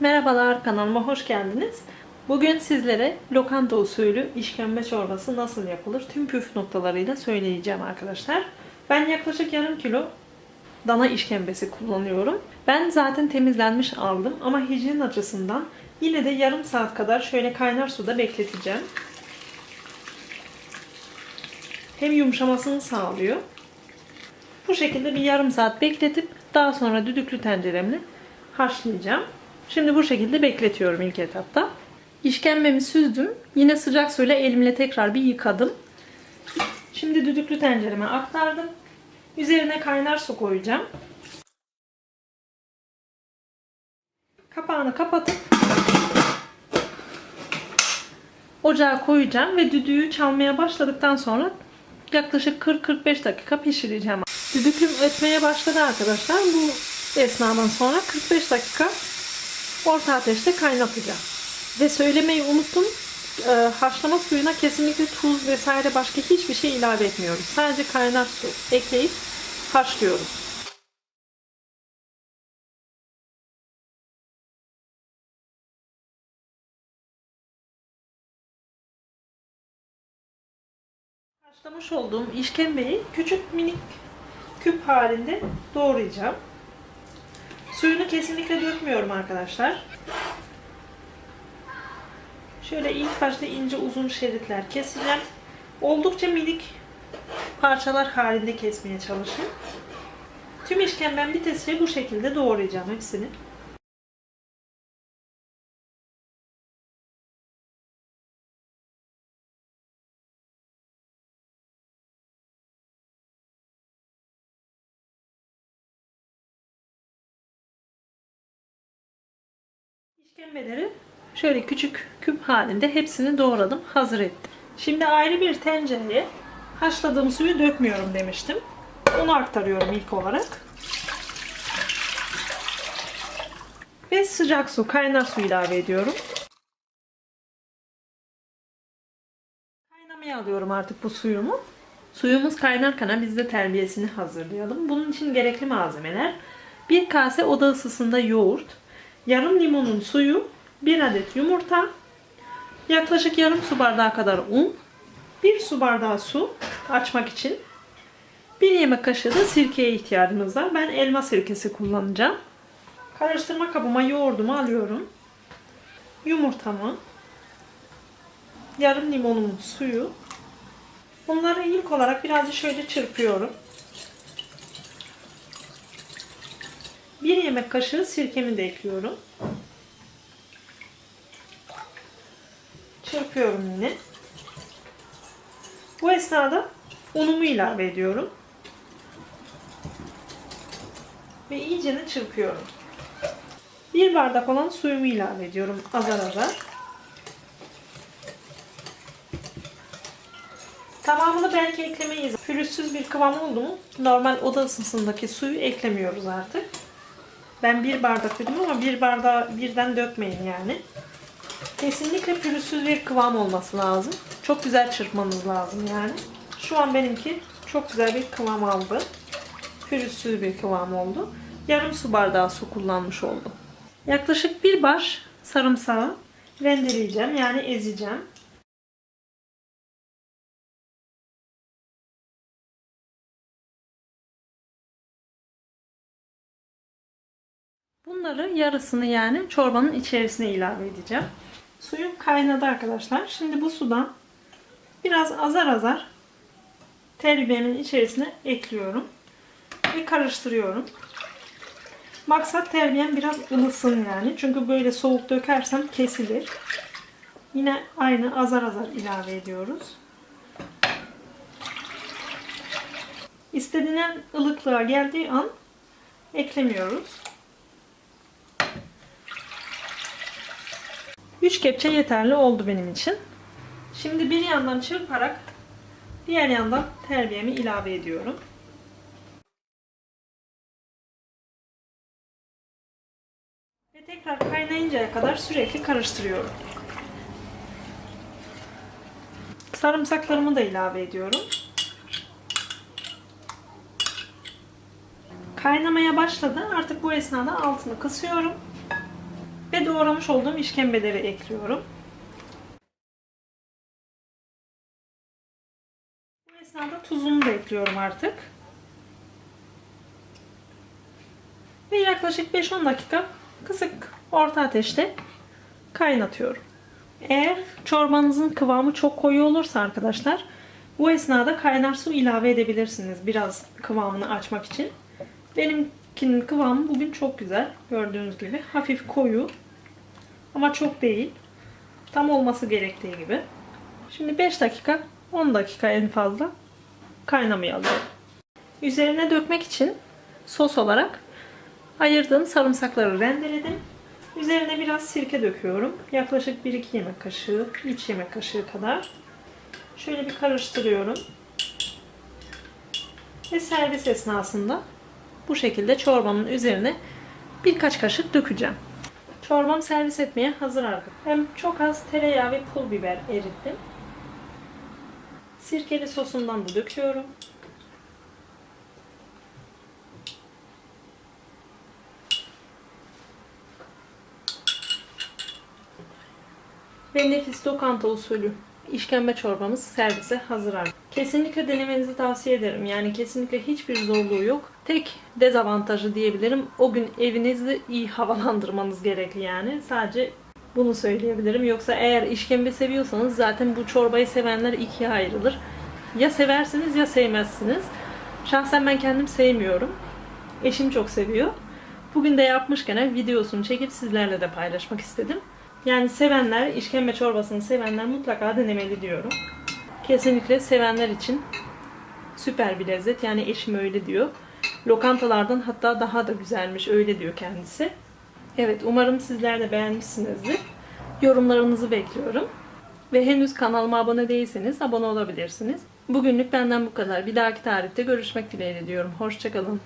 Merhabalar kanalıma hoş geldiniz. Bugün sizlere lokanta usulü işkembe çorbası nasıl yapılır tüm püf noktalarıyla söyleyeceğim arkadaşlar. Ben yaklaşık yarım kilo dana işkembesi kullanıyorum. Ben zaten temizlenmiş aldım ama hijyen açısından yine de yarım saat kadar şöyle kaynar suda bekleteceğim. Hem yumuşamasını sağlıyor. Bu şekilde bir yarım saat bekletip daha sonra düdüklü tenceremle haşlayacağım. Şimdi bu şekilde bekletiyorum ilk etapta. İşkembemi süzdüm. Yine sıcak suyla elimle tekrar bir yıkadım. Şimdi düdüklü tencereme aktardım. Üzerine kaynar su koyacağım. Kapağını kapatıp ocağa koyacağım ve düdüğü çalmaya başladıktan sonra yaklaşık 40-45 dakika pişireceğim. Düdüklüm ötmeye başladı arkadaşlar. Bu esnadan sonra 45 dakika orta ateşte kaynatacağım. Ve söylemeyi unuttum. Ee, haşlama suyuna kesinlikle tuz vesaire başka hiçbir şey ilave etmiyoruz. Sadece kaynar su ekleyip haşlıyoruz. Haşlamış olduğum işkembeyi küçük minik küp halinde doğrayacağım. Suyunu kesinlikle dökmüyorum arkadaşlar. Şöyle ilk başta ince uzun şeritler keseceğim. Oldukça minik parçalar halinde kesmeye çalışın. Tüm işkembem bitesiye bu şekilde doğrayacağım hepsini. İşkembeleri şöyle küçük küp halinde hepsini doğradım, hazır ettim. Şimdi ayrı bir tencereye haşladığım suyu dökmüyorum demiştim. Onu aktarıyorum ilk olarak. Ve sıcak su, kaynar su ilave ediyorum. Kaynamaya alıyorum artık bu suyumu. Suyumuz kaynarken biz de terbiyesini hazırlayalım. Bunun için gerekli malzemeler. Bir kase oda ısısında yoğurt, yarım limonun suyu, 1 adet yumurta, yaklaşık yarım su bardağı kadar un, 1 su bardağı su açmak için, 1 yemek kaşığı da sirkeye ihtiyacımız var. Ben elma sirkesi kullanacağım. Karıştırma kabıma yoğurdumu alıyorum. Yumurtamı, yarım limonumun suyu. Bunları ilk olarak birazcık şöyle çırpıyorum. 1 yemek kaşığı sirkemi de ekliyorum. Çırpıyorum yine. Bu esnada unumu ilave ediyorum. Ve iyicene çırpıyorum. Bir bardak olan suyumu ilave ediyorum azar azar. Tamamını belki eklemeyiz. Pürüzsüz bir kıvam oldu mu normal oda ısısındaki suyu eklemiyoruz artık. Ben bir bardak dedim ama bir bardağı birden dökmeyin yani. Kesinlikle pürüzsüz bir kıvam olması lazım. Çok güzel çırpmanız lazım yani. Şu an benimki çok güzel bir kıvam aldı. Pürüzsüz bir kıvam oldu. Yarım su bardağı su kullanmış oldum. Yaklaşık bir baş sarımsağı rendeleyeceğim yani ezeceğim. Bunları yarısını yani çorbanın içerisine ilave edeceğim. Suyum kaynadı arkadaşlar. Şimdi bu sudan biraz azar azar terbiyemin içerisine ekliyorum. Ve karıştırıyorum. Maksat terbiyem biraz ılısın yani. Çünkü böyle soğuk dökersem kesilir. Yine aynı azar azar ilave ediyoruz. İstediğin ılıklığa geldiği an eklemiyoruz. 3 kepçe yeterli oldu benim için. Şimdi bir yandan çırparak diğer yandan terbiyemi ilave ediyorum. Ve tekrar kaynayıncaya kadar sürekli karıştırıyorum. Sarımsaklarımı da ilave ediyorum. Kaynamaya başladı. Artık bu esnada altını kısıyorum. Ve doğramış olduğum işkembeleri ekliyorum. Bu esnada tuzumu da ekliyorum artık. Ve yaklaşık 5-10 dakika kısık orta ateşte kaynatıyorum. Eğer çorbanızın kıvamı çok koyu olursa arkadaşlar bu esnada kaynar su ilave edebilirsiniz biraz kıvamını açmak için. Benimkinin kıvamı bugün çok güzel. Gördüğünüz gibi hafif koyu ama çok değil. Tam olması gerektiği gibi. Şimdi 5 dakika 10 dakika en fazla kaynamaya alıyorum. Üzerine dökmek için sos olarak ayırdığım sarımsakları rendeledim. Üzerine biraz sirke döküyorum. Yaklaşık 1-2 yemek kaşığı, 3 yemek kaşığı kadar. Şöyle bir karıştırıyorum. Ve servis esnasında bu şekilde çorbamın üzerine birkaç kaşık dökeceğim. Çorbam servis etmeye hazır artık. Hem çok az tereyağı ve pul biber erittim. Sirkeli sosundan da döküyorum. Ve nefis lokanta usulü işkembe çorbamız servise hazır artık. Kesinlikle denemenizi tavsiye ederim. Yani kesinlikle hiçbir zorluğu yok. Tek dezavantajı diyebilirim. O gün evinizi iyi havalandırmanız gerekli yani. Sadece bunu söyleyebilirim. Yoksa eğer işkembe seviyorsanız zaten bu çorbayı sevenler ikiye ayrılır. Ya seversiniz ya sevmezsiniz. Şahsen ben kendim sevmiyorum. Eşim çok seviyor. Bugün de yapmışken videosunu çekip sizlerle de paylaşmak istedim. Yani sevenler, işkembe çorbasını sevenler mutlaka denemeli diyorum. Kesinlikle sevenler için süper bir lezzet. Yani eşim öyle diyor. Lokantalardan hatta daha da güzelmiş öyle diyor kendisi. Evet umarım sizler de beğenmişsinizdir. Yorumlarınızı bekliyorum. Ve henüz kanalıma abone değilseniz abone olabilirsiniz. Bugünlük benden bu kadar. Bir dahaki tarihte görüşmek dileğiyle diyorum. Hoşçakalın.